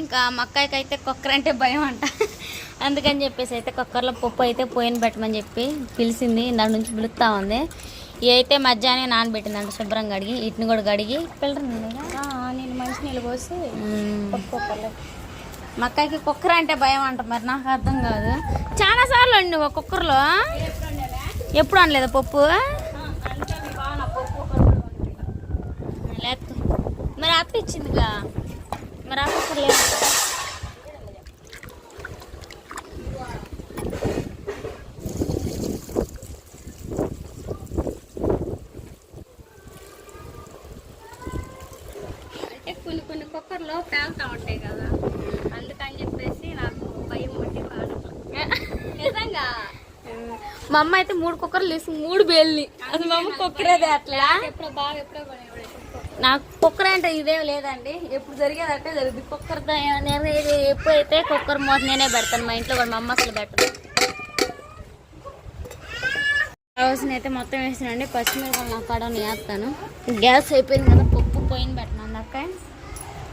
ఇంకా మక్కాయికి అయితే కుక్కర్ అంటే భయం అంట అందుకని చెప్పేసి అయితే కుక్కర్లో పప్పు అయితే పోయిన పెట్టమని చెప్పి పిలిచింది. దాని నుంచి పిలుస్తా ఉంది. ఇవి అయితే మధ్యాహ్నం నానబెట్టిందంట శుభ్రంగా కడిగి వీటిని కూడా కడిగి. నేను మంచి నీళ్ళు పోసి కుక్కర్లో. మక్కాయికి కుక్కర్ అంటే భయం అంట మరి నాకు అర్థం కాదు. చాలా సార్లు అండి ఒక కుక్కర్లో. ఎప్పుడు అనలేదు పప్పు? మరి అత్త ఇచ్చిందిగా. మరి ఆ కుక్కర్ లేదు అంటే కొన్ని కొన్ని కుక్కర్లో పేలుతా ఉంటాయి కదా. అందుకని చెప్పేసి నాకు భయం వాడటం నిజంగా? మా అమ్మ అయితే మూడు కుక్కర్లు తీసి మూడు బేల్ని. అసలు మా అమ్మ కుక్కరేదే అట్లా ఎప్పుడో బాగా ఎప్పుడో నాకు కుక్కర్ అంటే ఇదేం లేదండి. ఎప్పుడు జరిగేది అంటే జరుగుతుంది కుక్కర్ నేను ఇది ఎప్పుడైతే కుక్కర్ మూత నేనే పెడతాను. మా ఇంట్లో కూడా మా అమ్మ అసలు పెట్టదు. కావాల్సిన అయితే మొత్తం వేసినండి. పచ్చిమిరపకాయలు మా కాడ వేస్తాను. గ్యాస్ అయిపోయింది కదా పప్పు పోయిన పెట్టినాను అక్క.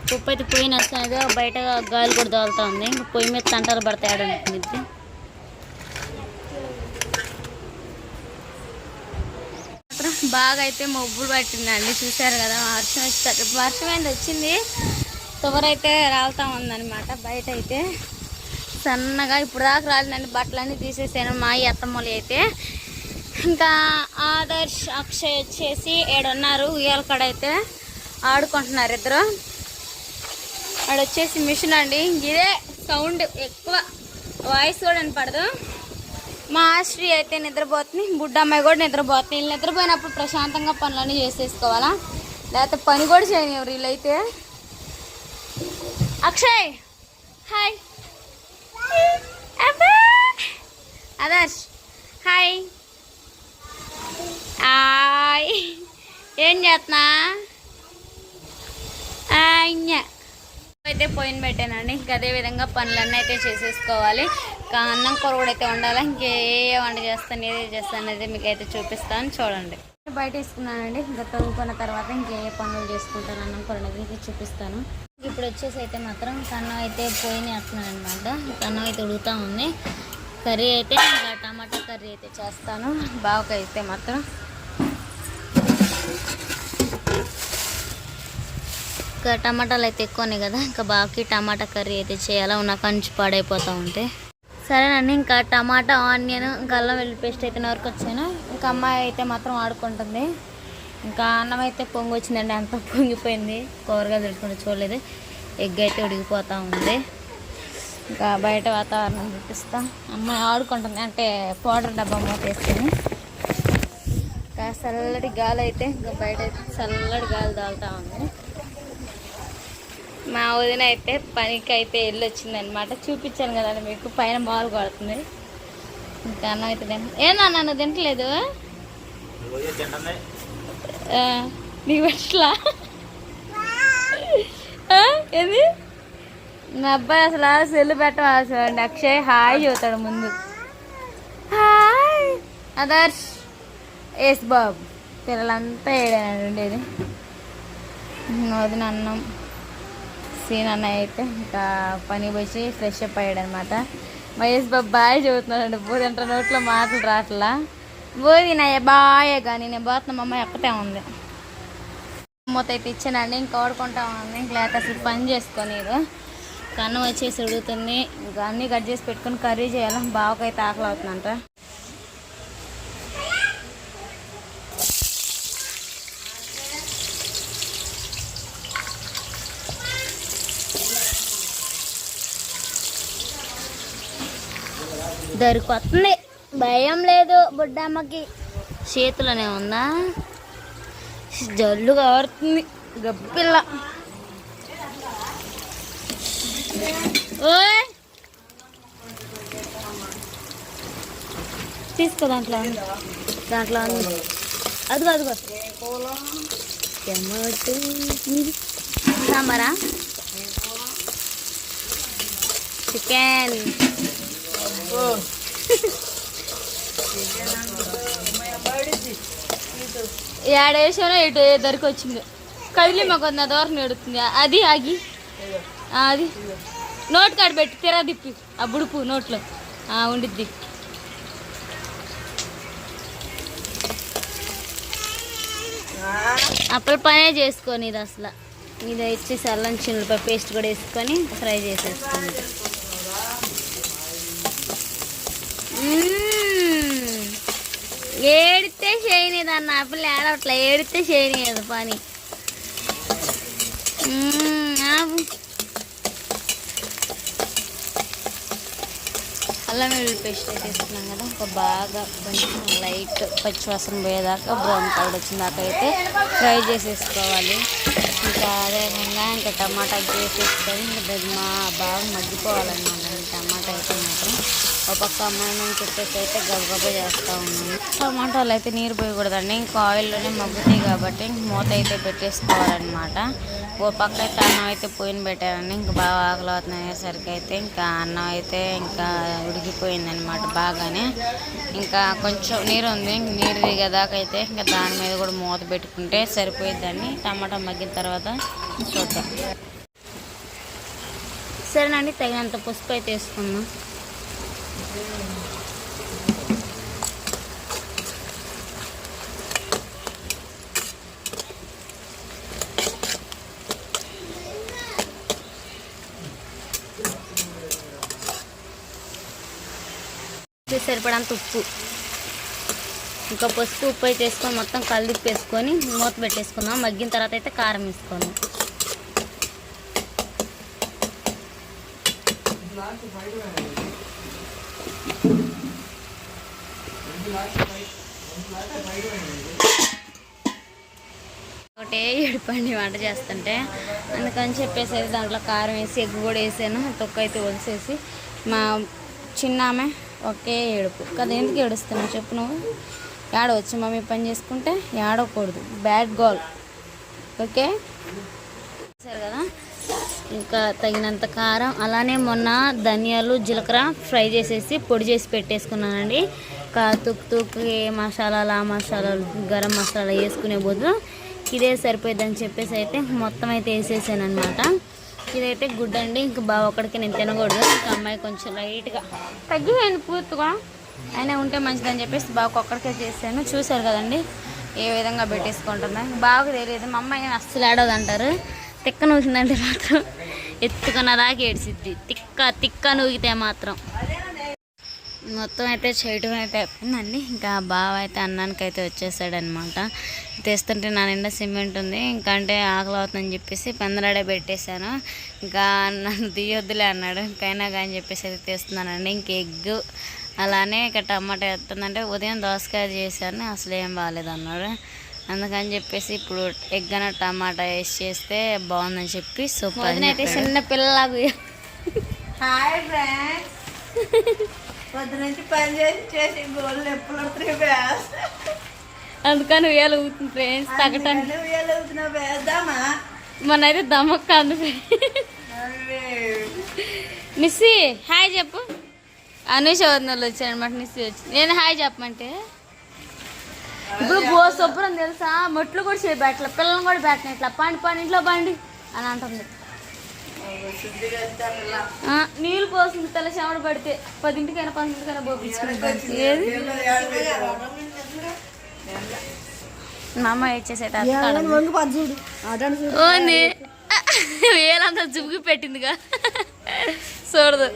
పప్పు అయితే పోయిన వస్తుంది బయట గాలి కూడా దోలుతా ఇంకా పొయ్యి మీద తంటాలు పడతాయి ఆడనుకుంది బాగా అయితే మబ్బులు పట్టిందండి. చూశారు కదా వర్షం వచ్చి వర్షం ఏంది? వచ్చింది. తువరైతే రాలుతా ఉందన్నమాట బయట అయితే సన్నగా ఇప్పుడు దాకా రాలిందండి బట్టలన్నీ తీసేసాను మా ఈ అత్తమ్మలు అయితే. ఇంకా ఆదర్శ్ అక్షయ్ వచ్చేసి ఏడున్నారు. ఉయ్యాల కాడ అయితే ఆడుకుంటున్నారు ఇద్దరు. ఆడొచ్చేసి మిషన్ అండి. ఇదే సౌండ్ ఎక్కువ. వాయిస్ కూడా వినపడదు. మా ఆశ్రీ అయితే నిద్రపోతుంది బుడ్డమ్మాయి కూడా నిద్రపోతుంది. వీళ్ళు నిద్రపోయినప్పుడు ప్రశాంతంగా పనులన్నీ చేసేసుకోవాలా? లేకపోతే పని కూడా చేయని ఎవరు వీళ్ళైతే? Akshay! Hi! Adarsh hi! Hi! ఏం చేస్తున్నా అయితే పోయిన పెట్టానండి. ఇంకా అదే విధంగా పనులన్నీ అయితే చేసేసుకోవాలి. ఇంకా అన్నం కూర కూడా అయితే ఉండాలి ఇంకే వంట చేస్తాను ఏది చేస్తాను అనేది మీకు అయితే చూపిస్తాను. చూడండి. బయట వేసుకున్నానండి. ఇంకా తవ్వుకున్న తర్వాత ఇంకే పనులు చేసుకుంటాను అన్నం కూర అనేది చూపిస్తాను. ఇప్పుడు వచ్చేసి అయితే మాత్రం కన్నం అయితే పోయిన వేస్తున్నాను అనమాట కన్నం అయితే ఉడుగుతూ ఉంది. కర్రీ అయితే ఇంకా టమాటా కర్రీ అయితే చేస్తాను. బాగా అయితే మాత్రం ఇంకా టమాటాలు అయితే ఎక్కువనే కదా ఇంకా బాకీ టమాటా కర్రీ అయితే చేయాలా? ఉన్న కంచి పాడైపోతూ ఉంటే. సరేనండి ఇంకా టమాటా ఆనియన్ ఇంకా అల్లం వెల్లుల్లి పేస్ట్ అయితే నరకు వచ్చాను. ఇంకా అమ్మాయి అయితే మాత్రం ఆడుకుంటుంది. ఇంకా అన్నం అయితే పొంగి వచ్చిందండి అంత పొంగిపోయింది. కూరగా తెలుసుకుంటే చూడలేదు. ఎగ్ అయితే ఉడికిపోతూ ఉంది. ఇంకా బయట వాతావరణం చూపిస్తా. అమ్మాయి ఆడుకుంటుంది అంటే పౌడర్ డబ్బా మూత వేసుకొని ఇంకా చల్లటి గాలి అయితే ఇంకా బయట అయితే చల్లటి గాలి తాగుతూ ఉంది. మా వదిన అయితే పనికి అయితే ఎల్లు వచ్చిందనమాట చూపించాను కదండి మీకు పైన బాల్ కొడుతుంది. ఇంకా అన్నం అయితే తింట ఏనా నన్ను తింటలేదు? నీ పట్ల ఏది? నా అబ్బాయి అసలు ఆ సెల్లు పెట్టవలసింది అక్షయ్ హాయ్ చూతాడు ముందు. హాయ్! అదర్శ్ ఎస్ బాబు. పిల్లలంతా ఏడాడు ఉండేది వదిన అన్నం. సీన్ అన్న అయితే ఇంకా పని పోయి ఫ్రెష్ అప్ అయ్యాడు అనమాట మహేష్ బాబు బాయ్ చదువుతున్నాడు బోధి అంటే నోట్లో మాటలు రాట్లా? బోధి నా బాయే కానీ నేను పోతున్నా మా అమ్మాయి ఒక్కటే ఉంది. మూత అయితే ఇచ్చానండి ఇంకా ఆడుకుంటా ఉంది లేకపోతే అసలు పని చేసుకొని కన్ను వచ్చేసి ఉడుగుతుంది ఇంకా అన్నీ కట్ చేసి పెట్టుకొని కర్రీ చేయాలి బావకైతే ఆకలి అవుతుందంట. దొరికొస్తుంది భయం లేదు బుడ్డమ్మకి. చేతిలోనే ఉందా? జల్లు కారుతుంది. గబ్బిల్ల. ఓయ్! తీసుకో దాంట్లో. దాంట్లో ఉంది అదిగో. సాంబారా? చికెన్. ఏడేసానో ఇటు దొరికి వచ్చింది. కదిలి మాకు నా దూరం ఎడుతుంది అది ఆగి. అది. నోట్ కాడ పెట్టి తెరా తిప్పి. ఆ బుడుపు నోట్లో. ఉండిద్ది. అప్పల పనే చేసుకొని ఇది అసలు. ఇది వచ్చి సల్లం చిన్నపై పేస్ట్ కూడా వేసుకొని ఫ్రై చేసేసుకోండి ఏడితే చేయనిది అన్న అప్పులు ఏడవట్లే ఏడితే చేయనియదు పని. అల్లం వెల్లుల్లి పేస్ట్ వేసేస్తున్నాం కదా ఒక బాగా కొంచెం లైట్ పచ్చివాసన పోయేదాకా బ్రౌన్ కలర్ వచ్చిన దాకా అయితే ఫ్రై చేసేసుకోవాలి. ఇంకా అదేవిధంగా ఇంకా టమాటా వేసేసుకొని ఇంకా మా బాగా మగ్గిపోవాలన్నమాట. ఈ టమాటా అయితే మాత్రం ఒక పక్క అమ్మాయి చెప్పేసి అయితే గబగబ చేస్తూ ఉన్నాను. టమాటాలు అయితే నీరు పోయకూడదండి. ఇంకా ఆయిల్లోనే మగ్గుతాయి కాబట్టి ఇంక మూత అయితే పెట్టేసుకోవాలన్నమాట. ఓ పక్క అయితే అన్నం అయితే పోయిన పెట్టానండి. ఇంకా బాగా ఆకలి అవుతుంది అనేసరికి అయితే ఇంకా అన్నం అయితే ఇంకా ఉడికిపోయిందనమాట బాగానే. ఇంకా కొంచెం నీరు ఉంది. ఇంక నీరు దిగేదాకా అయితే ఇంకా దాని మీద కూడా మూత పెట్టుకుంటే సరిపోయిద్దండి. టమాటా మగ్గిన తర్వాత తర్వాత చూద్దాం. సరేనండి తగినంత పసుపు అయితే వేసుకుందాం. సరిపడంత ఉప్పు. ఇంకా పసుపు ఉప్పు అయితే వేసుకొని మొత్తం కలిపి వేసుకొని మూత పెట్టేసుకుందాం. మగ్గిన తర్వాత అయితే కారం వేసుకుందాం ఒకటే ఏడుపండి వంట చేస్తుంటే. అందుకని చెప్పేసి అయితే దాంట్లో కారం వేసి ఎగ్గు కూడా వేసాను. తొక్క అయితే వలిసేసి మా చిన్న ఆమె ఒకే ఏడుపు. కదా ఎందుకు ఏడుస్తున్నావు? చెప్పు నువ్వు. ఏడవచ్చు మమ్మీ పని చేసుకుంటే ఏడవకూడదు బ్యాడ్ గోల్ ఓకే సరే కదా? ఇంకా తగినంత కారం అలానే మొన్న ధనియాలు జీలకర్ర ఫ్రై చేసేసి పొడి చేసి పెట్టేసుకున్నానండి. కా తుక్కు తుక్కు ఏ మసాలాలు ఆ మసాలాలు గరం మసాలా వేసుకునే బదులు ఇదే సరిపోయిందని చెప్పేసి అయితే మొత్తం అయితే వేసేసాను అనమాట ఇదైతే గుడ్ అండి. ఇంకా బాగా ఒకడికి నేను తినకూడదు. ఇంకా అమ్మాయి కొంచెం లైట్గా తగ్గిపోయింది పూర్తిగా. అయినా ఉంటే మంచిదని చెప్పేసి బాగా ఒక్కడికే చేశాను. చూశారు కదండి ఏ విధంగా పెట్టేసుకుంటుందా. బాగా తెలియదు మా అమ్మాయి అస్సలు ఆడదు అంటారు. తిక్క నూసిందంటే మాత్రం ఎత్తుకున్న దాకా ఏడ్చిద్ది. తిక్క తిక్క నూగితే మాత్రం. మొత్తం అయితే చేయడం అయితే అయిపోయిందండి. ఇంకా బావ అయితే అన్నానికి అయితే వచ్చేసాడనమాట. తెస్తుంటే నా నిండా సిమెంట్ ఉంది ఇంకా అంటే ఆకలి అవుతుందని చెప్పేసి పెందలాడే పెట్టేశాను. ఇంకా నన్ను తీయొద్దులే అన్నాడు. ఇంకైనా కానీ చెప్పేసి అయితే తెస్తున్నానండి. ఇంక ఎగ్ అలానే ఇక టమాటా ఎత్తుందంటే ఉదయం దోసకాయ చేశాను అసలు ఏం బాగాలేదు అన్నాడు. అందుకని చెప్పేసి ఇప్పుడు ఎగ్ అన్న టమాటా వేసి చేస్తే బాగుందని చెప్పి సూపర్ అయితే చిన్న పిల్లలాగా హాయ్ ఫ్రెండ్స్. పొద్దు నుంచి పని చేసి చేసి గోళ్ళు ఎప్పుడు అందుకని వేలు ఊగుతుంది ఫ్రెండ్స్ తగ్గటానికి వేద్దామా మన అయితే దమ్మక్క అంది నిస్సి హాయ్ చెప్పు. అనుష వదినలు వచ్చారనమాట నిస్సి వచ్చి. నేను హాయ్ చెప్పమంటే. ఇప్పుడు బో శుభ్రం తెలుసా? మొట్లు కూడా చేయి బెట్ల పిల్లల్ని కూడా పెట్టిన ఇట్లా. పండి పండి ఇంట్లో పండి అని అంటుంది. నీళ్ళు పోసింది తెల్ల చెమట పడితే. పదింటికైనా పదింటికైనా పోపించుకుంటాను ఏది? మా అమ్మ ఇచ్చేసేట వేలంతా జుబుకి పెట్టిందిగా. చూడదు